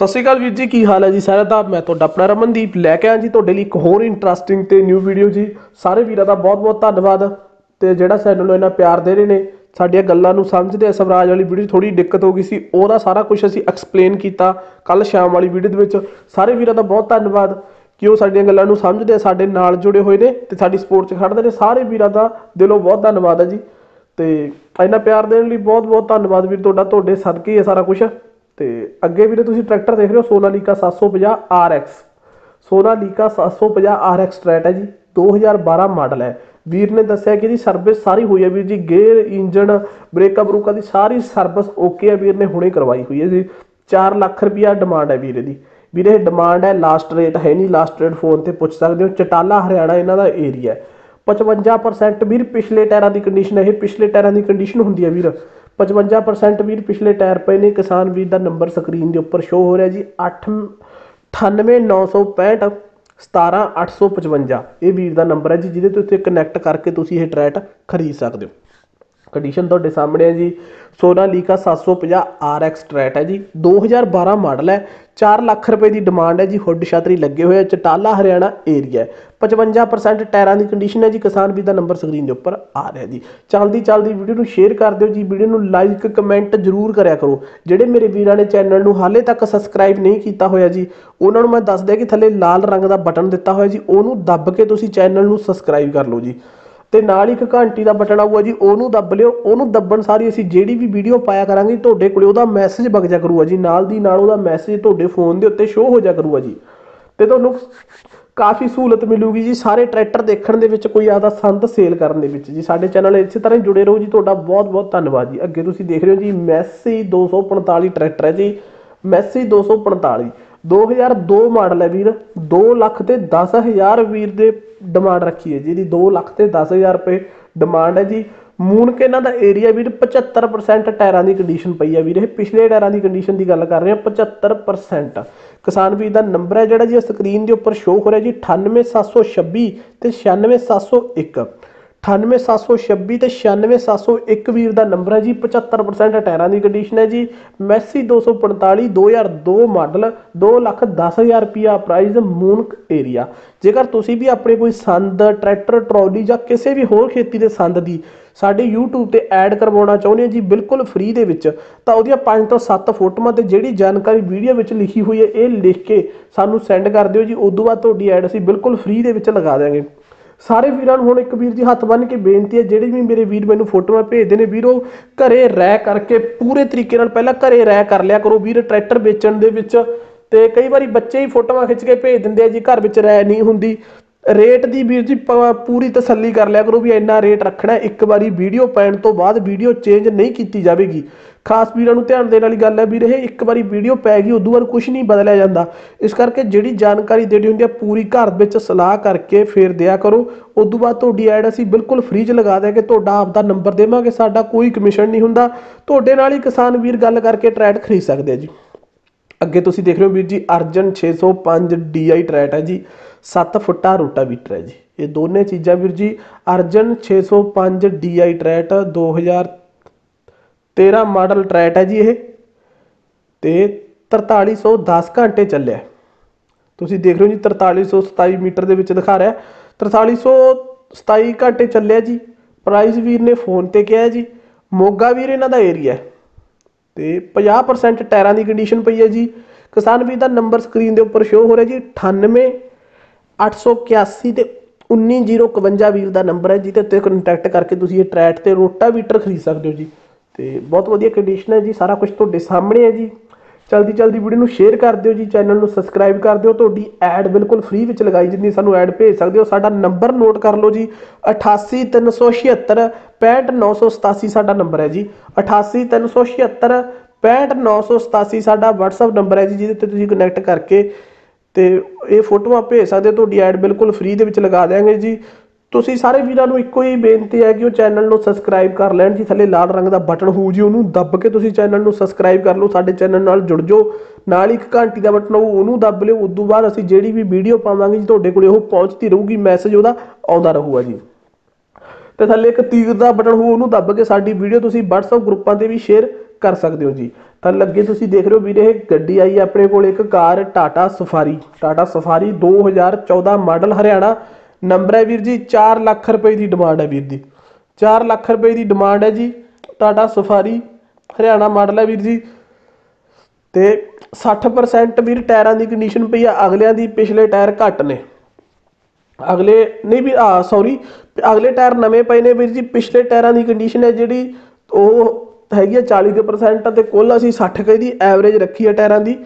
ਸਤਿ ਸ਼੍ਰੀ ਅਕਾਲ ਵੀਰ ਜੀ, ਕੀ ਹਾਲ ਹੈ ਜੀ? ਸਾਰਿਆਂ ਦਾ, ਮੈਂ ਤੁਹਾਡਾ ਆਪਣਾ ਰਮਨਦੀਪ ਲੈ ਕੇ ਆਇਆ ਜੀ, ਤੁਹਾਡੇ ਲਈ ਇੱਕ ਹੋਰ ਇੰਟਰਸਟਿੰਗ ਤੇ ਨਿਊ ਵੀਡੀਓ ਜੀ। ਸਾਰੇ ਵੀਰਾਂ ਦਾ ਬਹੁਤ-ਬਹੁਤ ਧੰਨਵਾਦ ਤੇ ਜਿਹੜਾ ਚੈਨਲ ਨੂੰ ਇੰਨਾ ਪਿਆਰ ਦੇ ਰਹੇ ਨੇ, ਸਾਡੀਆਂ ਗੱਲਾਂ ਨੂੰ ਸਮਝਦੇ ਆ, ਸਵਰਾਜ ਵਾਲੀ ਵੀਡੀਓ ਥੋੜੀ ਦਿੱਕਤ ਹੋ ਗਈ ਸੀ, ਉਹਦਾ ਸਾਰਾ ਕੁਝ ਅਸੀਂ ਐਕਸਪਲੇਨ ਕੀਤਾ ਕੱਲ ਸ਼ਾਮ ਵਾਲੀ ਵੀਡੀਓ ਦੇ ਵਿੱਚ। ਸਾਰੇ ਵੀਰਾਂ ਦਾ ਬਹੁਤ ਧੰਨਵਾਦ ਕਿ ਉਹ ਸਾਡੀਆਂ ਗੱਲਾਂ ਨੂੰ ਸਮਝਦੇ ਆ, ਸਾਡੇ ਨਾਲ ਜੁੜੇ ਹੋਏ ਨੇ ਤੇ ਸਾਡੀ ਸਪੋਰਟ 'ਚ ਖੜਦੇ ਨੇ। ਸਾਰੇ ਵੀਰਾਂ ਦਾ ਦਿਲੋਂ ਬਹੁਤ ਧੰਨਵਾਦ ਹੈ ਜੀ। ਤੇ ਇੰਨਾ ਪਿਆਰ ਦੇਣ ਲਈ ਬਹੁਤ-ਬਹੁਤ ਧੰਨਵਾਦ ਵੀਰ, ਤੁਹਾਡਾ, ਤੁਹਾਡੇ ਸਦਕੇ ਹੀ ਹੈ ਸਾਰਾ ਕੁਝ ਤੇ ਅੱਗੇ ਵੀਰੇ ਤੁਸੀਂ ਟਰੈਕਟਰ ਦੇਖ ਰਹੇ ਹੋ ਸੋਨਾਲੀਕਾ 750 RX ਸੋਨਾਲੀਕਾ 750 RX ਟਰੈਟ ਹੈ ਜੀ 2012 ਮਾਡਲ ਹੈ। ਵੀਰ ਨੇ ਦੱਸਿਆ ਕਿ ਇਹਦੀ ਸਰਵਿਸ ਸਾਰੀ ਹੋਈ ਹੈ ਵੀਰ ਜੀ ਗੇਅਰ ਇੰਜਨ ਬ੍ਰੇਕਾਂ ਬਰੂਕਾਂ ਦੀ ਸਾਰੀ ਸਰਵਿਸ ਓਕੇ ਹੈ ਵੀਰ ਨੇ, ਹੁਣੇ ਕਰਵਾਈ ਹੋਈ ਹੈ ਜੀ। 4 ਲੱਖ ਰੁਪਿਆ ਡਿਮਾਂਡ ਹੈ ਵੀਰੇ ਦੀ ਵੀਰੇ ਡਿਮਾਂਡ ਹੈ ਲਾਸਟ ਰੇਟ ਹੈ ਨਹੀਂ ਲਾਸਟ ਰੇਟ ਫੋਨ ਤੇ ਪੁੱਛ ਸਕਦੇ ਹੋ, ਚਟਾਲਾ, ਹਰਿਆਣਾ ਇਹਨਾਂ ਦਾ ਏਰੀਆ ਹੈ। 55% ਵੀਰ, ਪਿਛਲੇ ਟਾਇਰਾਂ ਦੀ ਕੰਡੀਸ਼ਨ ਹੈ ਇਹ, ਪਿਛਲੇ ਟਾਇਰਾਂ ਦੀ ਕੰਡੀਸ਼ਨ ਹੁੰਦੀ ਹੈ ਵੀਰ। 55% ਵੀਰ ਪਿਛਲੇ ਟਾਇਰ ਪਏ ਨੇ। ਕਿਸਾਨ ਵੀਰ ਦਾ ਨੰਬਰ ਸਕਰੀਨ ਦੇ ਉੱਪਰ ਸ਼ੋ ਹੋ ਰਿਹਾ ਜੀ। 8 98965 17855 ਇਹ ਵੀਰ ਦਾ ਨੰਬਰ ਹੈ ਜੀ, ਜਿਹਦੇ ਤੋਂ ਉੱਤੇ ਕਨੈਕਟ ਕਰਕੇ ਤੁਸੀਂ ਇਹ ਟਰੈਟ ਖਰੀਦ ਸਕਦੇ ਹੋ। ਕੰਡੀਸ਼ਨ ਤੁਹਾਡੇ ਸਾਹਮਣੇ ਹੈ ਜੀ। ਸੋਨਾਲੀਕਾ 750 RX ਟਰੈਟ ਹੈ ਜੀ। 2012 ਮਾਡਲ ਹੈ। 4 ਲੱਖ ਰੁਪਏ ਦੀ ਡਿਮਾਂਡ ਹੈ ਜੀ, ਹੁੱਡ ਛਤਰੀ ਲੱਗੇ ਹੋਏ ਆ, ਚਟਾਲਾ ਹਰਿਆਣਾ ਏਰੀਆ 55% ਟਾਇਰਾਂ ਦੀ ਕੰਡੀਸ਼ਨ ਹੈ ਜੀ, ਕਿਸਾਨ ਵੀ ਦਾ ਨੰਬਰ ਸਕਰੀਨ ਦੇ ਉੱਪਰ ਆ ਰਿਹਾ ਜੀ। ਚਲਦੀ ਚਲਦੀ ਵੀਡੀਓ ਨੂੰ ਸ਼ੇਅਰ ਕਰ ਦਿਓ ਜੀ ਵੀਡੀਓ ਨੂੰ ਲਾਈਕ ਕਮੈਂਟ ਜਰੂਰ ਕਰਿਆ ਕਰੋ। ਜਿਹੜੇ ਮੇਰੇ ਵੀਰਾਂ ਨੇ ਚੈਨਲ ਨੂੰ ਹਾਲੇ ਤੱਕ ਸਬਸਕ੍ਰਾਈਬ ਨਹੀਂ ਕੀਤਾ ਹੋਇਆ ਜੀ, ਉਹਨਾਂ ਨੂੰ ਮੈਂ ਦੱਸ ਦਿਆਂ ਕਿ ਥੱਲੇ ਲਾਲ ਰੰਗ ਦਾ ਬਟਨ ਦਿੱਤਾ ਹੋਇਆ ਜੀ, ਉਹਨੂੰ ਦੱਬ ਕੇ ਤੁਸੀਂ ਚੈਨਲ ਨੂੰ ਸਬਸਕ੍ਰਾਈਬ ਕਰ ਲਓ ਜੀ। ਤੇ ਨਾਲ ਹੀ ਇੱਕ ਘੰਟੀ ਦਾ ਬਟਨ ਆਊਗਾ ਜੀ, ਉਹਨੂੰ ਦੱਬ ਲਿਓ, ਉਹਨੂੰ ਦੱਬਣ ਸਾਰੀ ਅਸੀਂ ਜਿਹੜੀ ਵੀ ਵੀਡੀਓ ਪਾਇਆ ਕਰਾਂਗੇ ਤੁਹਾਡੇ ਕੋਲੇ ਉਹਦਾ ਮੈਸੇਜ ਵਗ ਜਾ ਕਰੂਗਾ ਜੀ, ਨਾਲ ਦੀ ਨਾਲ ਉਹਦਾ ਮੈਸੇਜ ਤੁਹਾਡੇ ਫੋਨ ਦੇ ਉੱਤੇ ਸ਼ੋ ਹੋ ਜਾ ਕਰੂਗਾ ਜੀ। ਤੇ ਤੁਹਾਨੂੰ ਕਾਫੀ ਸਹੂਲਤ ਮਿਲੂਗੀ ਜੀ, ਸਾਰੇ ਟਰੈਕਟਰ ਦੇਖਣ ਦੇ ਵਿੱਚ, ਕੋਈ ਆਦਾ ਸੰਦ ਸੇਲ ਕਰਨ ਦੇ ਵਿੱਚ ਜੀ। ਸਾਡੇ ਚੈਨਲ ਇਸੇ ਤਰ੍ਹਾਂ ਹੀ ਜੁੜੇ ਰਹੋ ਜੀ, ਤੁਹਾਡਾ ਬਹੁਤ ਬਹੁਤ ਧੰਨਵਾਦ ਜੀ। ਅੱਗੇ ਤੁਸੀਂ ਦੇਖ ਰਹੇ ਹੋ ਜੀ ਮੈਸੀ 245 ਟਰੈਕਟਰ ਹੈ ਜੀ ਮੈਸੀ 245 2002 ਮਾਡਲ ਹੈ ਵੀਰ। 2 ਲੱਖ ਤੇ 10000 ਵੀਰ ਦੇ ਡਿਮਾਂਡ ਰੱਖੀ ਹੈ ਜੀ ਇਹਦੀ। 2 ਲੱਖ ਤੇ 10000 ਰੁਪਏ ਡਿਮਾਂਡ ਹੈ ਜੀ। ਮੂਨ ਕੇ ਇਹਨਾਂ ਦਾ ਏਰੀਆ ਵੀਰ 75% ਟਾਇਰਾਂ ਦੀ ਕੰਡੀਸ਼ਨ ਪਈ ਹੈ ਵੀਰ। ਇਹ ਪਿਛਲੇ ਟਾਇਰਾਂ ਦੀ ਕੰਡੀਸ਼ਨ ਦੀ ਗੱਲ ਕਰ ਰਹੇ ਹਾਂ 75% ਕਿਸਾਨ ਵੀਰ ਦਾ ਨੰਬਰ ਹੈ ਜਿਹੜਾ ਜੀ ਸਕਰੀਨ ਦੇ ਉੱਪਰ ਸ਼ੋਅ ਹੋ ਰਿਹਾ ਜੀ 98726 ਤੇ 96701 98726 ਤੇ 96701 ਵੀਰ ਦਾ ਨੰਬਰ ਹੈ ਜੀ। 75% ਟਾਇਰਾਂ ਦੀ ਕੰਡੀਸ਼ਨ ਹੈ ਜੀ। ਮੈਸੀ 245 2002 ਮਾਡਲ 2 ਲੱਖ 10000 ਰੁਪਿਆ ਪ੍ਰਾਈਸ ਮੂਨਕ ਏਰੀਆ ਜੇਕਰ ਤੁਸੀਂ ਵੀ ਆਪਣੇ ਕੋਈ ਸੰਦ, ਟਰੈਕਟਰ, ਟਰਾਲੀ ਜਾਂ ਕਿਸੇ ਵੀ ਹੋਰ ਖੇਤੀ ਦੇ ਸੰਦ ਦੀ ਸਾਡੇ YouTube ਤੇ ਐਡ ਕਰਵਾਉਣਾ ਚਾਹੁੰਦੇ ਹੋ ਜੀ, ਬਿਲਕੁਲ ਫ੍ਰੀ ਦੇ ਵਿੱਚ, ਤਾਂ ਉਹਦੀਆਂ 5 ਤੋਂ 7 ਫੋਟੋਆਂ ਤੇ ਜਿਹੜੀ ਜਾਣਕਾਰੀ ਵੀਡੀਓ ਵਿੱਚ ਲਿਖੀ ਹੋਈ ਹੈ, ਇਹ ਲਿਖ ਕੇ ਸਾਨੂੰ ਸੈਂਡ ਕਰ ਦਿਓ ਜੀ। ਉਦੋਂ ਬਾਅਦ ਤੁਹਾਡੀ ਐਡ ਅਸੀਂ ਬਿਲਕੁਲ ਫ੍ਰੀ ਦੇ ਵਿੱਚ ਲਗਾ ਦਿਆਂਗੇ। ਸਾਰੇ ਵੀਰਾਂ ਨੂੰ ਹੁਣ ਇੱਕ ਵੀਰ ਜੀ ਹੱਥ ਬੰਨ ਕੇ ਬੇਨਤੀ ਹੈ, ਜਿਹੜੇ ਵੀ ਮੇਰੇ ਵੀਰ ਮੈਨੂੰ ਫੋਟੋਆਂ ਭੇਜਦੇ ਨੇ ਵੀਰੋ, ਘਰੇ ਰਹਿ ਕਰਕੇ ਪੂਰੇ ਤਰੀਕੇ ਨਾਲ ਪਹਿਲਾਂ ਘਰੇ ਰਹਿ ਕਰ ਲਿਆ ਕਰੋ ਵੀਰ, ਟਰੈਕਟਰ ਵੇਚਣ ਦੇ ਵਿੱਚ ਤੇ ਕਈ ਵਾਰੀ ਬੱਚੇ ਹੀ ਫੋਟੋਆਂ ਖਿੱਚ ਕੇ ਭੇਜ ਦਿੰਦੇ ਆ ਜੀ, ਘਰ ਵਿੱਚ ਰਹਿ ਨਹੀਂ ਹੁੰਦੀ। ਰੇਟ ਦੀ ਵੀਰ ਜੀ ਪੂਰੀ ਤਸੱਲੀ ਕਰ ਲਿਆ ਕਰੋ ਵੀ ਇੰਨਾ ਰੇਟ ਰੱਖਣਾ ਇੱਕ ਵਾਰੀ ਵੀਡੀਓ ਪੈਣ ਤੋਂ ਬਾਅਦ ਵੀਡੀਓ ਚੇਂਜ ਨਹੀਂ ਕੀਤੀ ਜਾਵੇਗੀ। ਖਾਸ ਵੀਰਾਂ ਨੂੰ ਧਿਆਨ ਦੇਣ ਵਾਲੀ ਗੱਲ ਹੈ ਵੀਰ, ਇਹ ਇੱਕ ਵਾਰੀ ਵੀਡੀਓ ਪੈ ਗਈ, ਉਦੋਂ ਬਾਅਦ ਕੁਝ ਨਹੀਂ ਬਦਲਿਆ ਜਾਂਦਾ। ਇਸ ਕਰਕੇ ਜਿਹੜੀ ਜਾਣਕਾਰੀ ਦੇਣੀ ਹੁੰਦੀ ਹੈ, ਪੂਰੀ ਘਰ ਵਿੱਚ ਸਲਾਹ ਕਰਕੇ ਫੇਰ ਦਿਆ ਕਰੋ। ਉਦੋਂ ਬਾਅਦ ਤੁਹਾਡੀ ਐਡ ਅਸੀਂ ਬਿਲਕੁਲ ਫ੍ਰੀ ਚ ਲਗਾ ਦਿਆਂਗੇ। ਤੁਹਾਡਾ ਆਪਦਾ ਨੰਬਰ ਦੇਵਾਂਗੇ, ਸਾਡਾ ਕੋਈ ਕਮਿਸ਼ਨ ਨਹੀਂ ਹੁੰਦਾ। ਤੁਹਾਡੇ ਨਾਲ ਹੀ ਕਿਸਾਨ ਵੀਰ ਗੱਲ ਕਰਕੇ ਟਰੈਡ ਖਰੀਦ ਸਕਦੇ ਆ ਜੀ। ਅੱਗੇ ਤੁਸੀਂ ਦੇਖ ਰਹੇ ਹੋ ਵੀਰ ਜੀ, ਅਰਜਨ 605 DI ਟਰੈਟ ਹੈ ਜੀ 7 ਫੁੱਟਾ ਰੋਟਾਵੀਟਰ ਹੈ ਜੀ। ਇਹ ਦੋਨੇ ਚੀਜ਼ਾਂ ਵੀਰ ਜੀ, ਅਰਜਨ 605 DI ਟਰੈਟ 2013 ਮਾਡਲ ਟਰੈਟ ਹੈ ਜੀ ਇਹ, ਤੇ 4310 ਘੰਟੇ ਚੱਲਿਆ ਤੁਸੀਂ ਦੇਖ ਰਹੇ ਹੋ ਜੀ 4327 ਮੀਟਰ ਦੇ ਵਿੱਚ ਦਿਖਾ ਰਿਹਾ 4327 ਘੰਟੇ ਚੱਲਿਆ ਜੀ ਪ੍ਰਾਈਸ ਵੀਰ ਨੇ ਫੋਨ ਤੇ ਕਿਹਾ ਜੀ, ਮੋਗਾ ਵੀਰ ਇਹਨਾਂ ਦਾ ਏਰੀਆ ਹੈ। ਤੇ 50% ਟਾਇਰਾਂ ਦੀ ਕੰਡੀਸ਼ਨ ਪਈ ਹੈ ਜੀ। ਕਿਸਾਨ ਵੀਰ ਦਾ ਨੰਬਰ ਸਕਰੀਨ ਦੇ ਉੱਪਰ ਸ਼ੋ ਹੋ ਰਿਹਾ ਜੀ। 98 881 ਤੇ 19051 ਵੀਰ ਦਾ ਨੰਬਰ ਹੈ, ਜਿਹਦੇ ਉੱਤੇ ਕੰਟੈਕਟ ਕਰਕੇ ਤੁਸੀਂ ਇਹ ਟਰੈਟ ਤੇ ਰੋਟਾਵੀਟਰ ਖਰੀਦ ਸਕਦੇ ਹੋ ਜੀ। ਤੇ ਬਹੁਤ ਵਧੀਆ ਕੰਡੀਸ਼ਨ ਹੈ ਜੀ। ਸਾਰਾ ਕੁਝ ਤੁਹਾਡੇ ਸਾਹਮਣੇ ਹੈ ਜੀ। ਜਲਦੀ ਜਲਦੀ ਵੀਡੀਓ ਨੂੰ ਸ਼ੇਅਰ ਕਰ ਦਿਓ ਜੀ ਚੈਨਲ ਨੂੰ ਸਬਸਕ੍ਰਾਈਬ ਕਰ ਦਿਓ। ਤੁਹਾਡੀ ਐਡ ਬਿਲਕੁਲ ਫ੍ਰੀ ਵਿੱਚ ਲਗਾਈ ਜਿੰਨੀ ਸਾਨੂੰ ਐਡ ਭੇਜ ਸਕਦੇ ਹੋ, ਸਾਡਾ ਨੰਬਰ ਨੋਟ ਕਰ ਲਓ ਜੀ। 88376 65987 ਸਾਡਾ ਨੰਬਰ ਹੈ ਜੀ। 88376 65987 ਸਾਡਾ WhatsApp ਨੰਬਰ ਹੈ ਜੀ, ਜਿਹਦੇ ਤੇ ਤੁਸੀਂ ਕਨੈਕਟ ਕਰਕੇ ਤੇ ਇਹ ਫੋਟੋਆਂ ਭੇਜ ਸਕਦੇ ਹੋ। ਤੁਹਾਡੀ ਐਡ ਬਿਲਕੁਲ ਫ੍ਰੀ ਦੇ ਵਿੱਚ ਲਗਾ ਦਿਆਂਗੇ ਜੀ। ਤੁਸੀਂ ਸਾਰੇ ਵੀਰਾਂ ਨੂੰ ਇੱਕੋ ਹੀ ਬੇਨਤੀ ਹੈ ਕਿ ਉਹ ਚੈਨਲ ਨੂੰ ਸਬਸਕ੍ਰਾਈਬ ਕਰ ਲੈਣ ਜੀ। ਥੱਲੇ ਲਾਲ ਰੰਗ ਦਾ ਬਟਨ ਹੋਊ ਜੀ, ਉਹਨੂੰ ਦੱਬ ਕੇ ਤੁਸੀਂ ਚੈਨਲ ਨੂੰ ਸਬਸਕ੍ਰਾਈਬ ਕਰ ਲਓ, ਸਾਡੇ ਚੈਨਲ ਨਾਲ ਜੁੜ ਜਾਓ। ਨਾਲ ਇੱਕ ਘੰਟੀ ਦਾ ਬਟਨ ਹੋਊ, ਉਹਨੂੰ ਦੱਬ ਲਿਓ। ਉਦੋਂ ਬਾਅਦ ਅਸੀਂ ਜਿਹੜੀ ਵੀ ਵੀਡੀਓ ਪਾਵਾਂਗੇ ਜੀ, ਤੁਹਾਡੇ ਕੋਲੇ ਉਹ ਪਹੁੰਚਦੀ ਰਹੂਗੀ ਮੈਸੇਜ ਉਹਦਾ ਆਉਂਦਾ ਰਹੂਗਾ ਜੀ। ਤੇ ਥੱਲੇ ਇੱਕ ਤੀਰ ਦਾ ਬਟਨ ਹੋਊ, ਉਹਨੂੰ ਦੱਬ ਕੇ ਸਾਡੀ ਵੀਡੀਓ ਤੁਸੀਂ WhatsApp ਗਰੁੱਪਾਂ ਤੇ ਵੀ ਸ਼ੇਅਰ ਕਰ ਸਕਦੇ ਹੋ ਜੀ। ਤਾਂ ਲੱਗੇ ਤੁਸੀਂ ਦੇਖ ਰਹੇ ਹੋ ਵੀਰੇ, ਇਹ ਗੱਡੀ ਆਈ ਹੈ ਆਪਣੇ ਕੋਲ, ਇੱਕ car Tata Safari Tata Safari 2014 model Haryana number ਹੈ ਵੀਰ ਜੀ 4 ਲੱਖ ਰੁਪਏ ਦੀ ਡਿਮਾਂਡ ਹੈ ਵੀਰ ਦੀ 4 ਲੱਖ ਰੁਪਏ ਦੀ ਡਿਮਾਂਡ ਹੈ ਜੀ। ਟਾਟਾ ਸਫਾਰੀ ਹਰਿਆਣਾ ਮਾਡਲ ਹੈ ਵੀਰ ਜੀ। ਤੇ 60% ਵੀਰ ਟਾਇਰਾਂ ਦੀ ਕੰਡੀਸ਼ਨ ਪਈ ਆ, ਅਗਲਿਆਂ ਦੀ ਪਿਛਲੇ ਟਾਇਰ ਘੱਟ ਨੇ। ਅਗਲੇ, ਨਹੀਂ ਵੀ ਆ ਸੌਰੀ ਅਗਲੇ ਟਾਇਰ ਨਵੇਂ ਪਏ ਨੇ ਵੀਰ ਜੀ। ਪਿਛਲੇ ਟਾਇਰਾਂ ਦੀ ਕੰਡੀਸ਼ਨ ਹੈ ਜਿਹੜੀ, ਉਹ ਹੈਗੀ ਆ 40% ਤੇ ਕੁੱਲ ਅਸੀਂ 60 ਕੁ ਦੀ ਐਵਰੇਜ ਰੱਖੀ ਹੈ ਟਾਇਰਾਂ ਦੀ।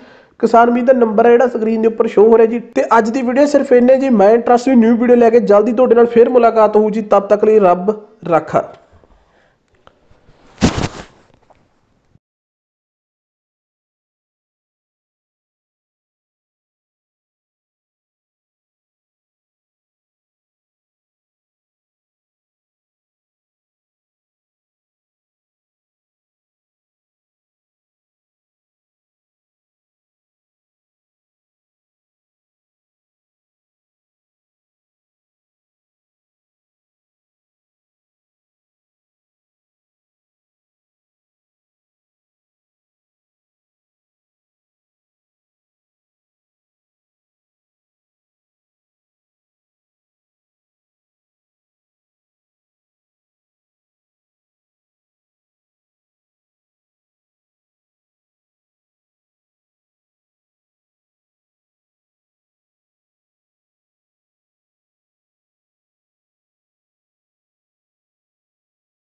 ਕਿਸਾਨ ਵੀਰ ਦਾ ਨੰਬਰ ਹੈ ਜਿਹੜਾ ਸਕਰੀਨ ਦੇ ਉੱਪਰ ਸ਼ੋ ਹੋ ਰਿਹਾ ਜੀ। ਤੇ ਅੱਜ ਦੀ ਵੀਡੀਓ ਸਿਰਫ ਇੰਨੇ ਜੀ, ਮੈਂ ਇੰਟਰਸਟ ਵੀ ਨਿਊ ਵੀਡੀਓ ਲੈ ਕੇ ਜਲਦੀ ਤੁਹਾਡੇ ਨਾਲ ਫੇਰ ਮੁਲਾਕਾਤ ਹੋਊ ਜੀ। ਤਦ ਤੱਕ ਲਈ ਰੱਬ ਰਾਖਾ।